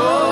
Lord.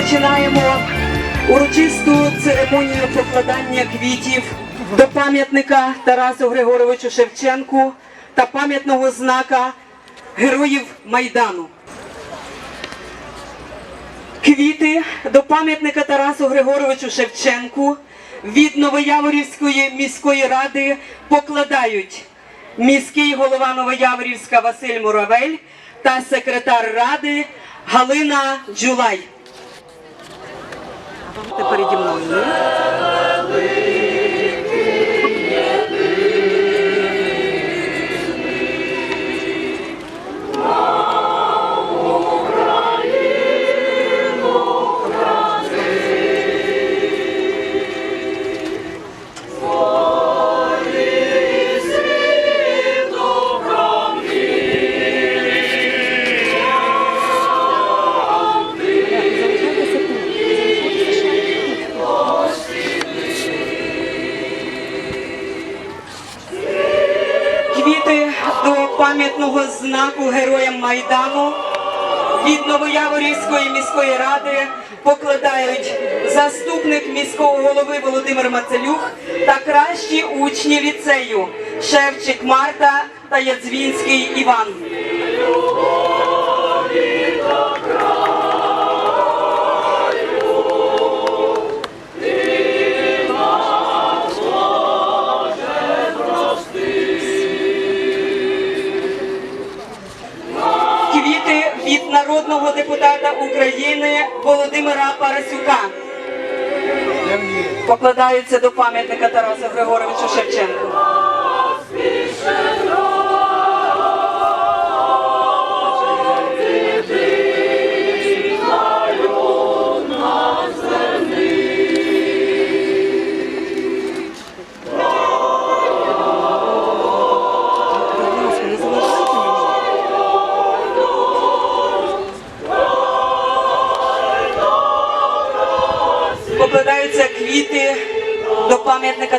Розпочинаємо урочисту церемонію покладання квітів до пам'ятника Тарасу Григоровичу Шевченку та пам'ятного знака Героїв Майдану. Квіти до пам'ятника Тарасу Григоровичу Шевченку від Новояворівської міської ради покладають міський голова Новояворівська Василь Муравель та секретар ради Галина Джулай. Переді мною. Пам'ятного знаку Героям Майдану від Новояворівської міської ради покладають заступник міського голови Володимир Мацелюх та кращі учні ліцею Шевчик Марта та Ядзвінський Іван. Від народного депутата України Володимира Парасюка. Покладаються до пам'ятника Тараса Григоровича Шевченку.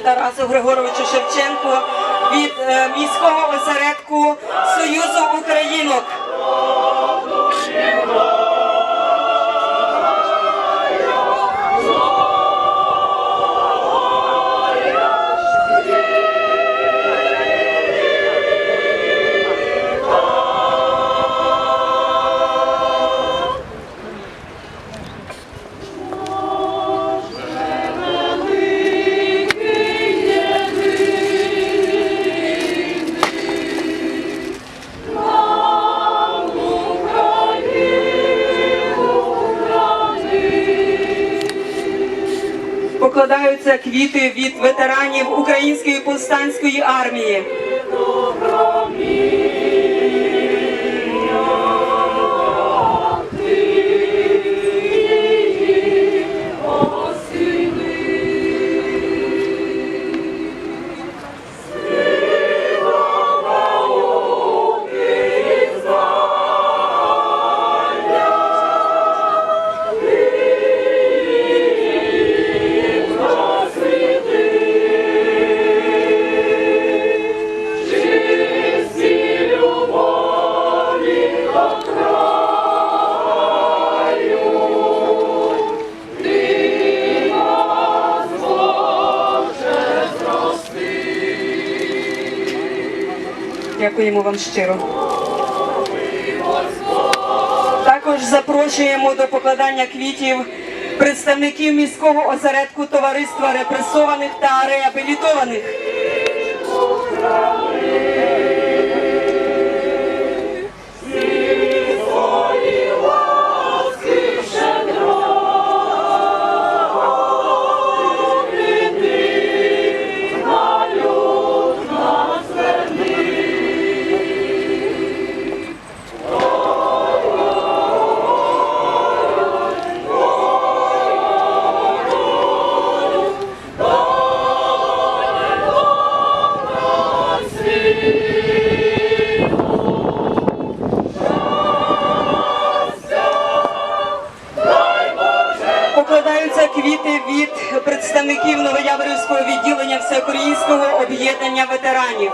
Тарасу Григоровичу Шевченку від е, міського осередку Союзу Українок. Покладаються квіти від ветеранів Української повстанської армії. Дякуємо вам щиро. Також запрошуємо до покладання квітів представників міського осередку товариства репресованих та реабілітованих. Ветеранів.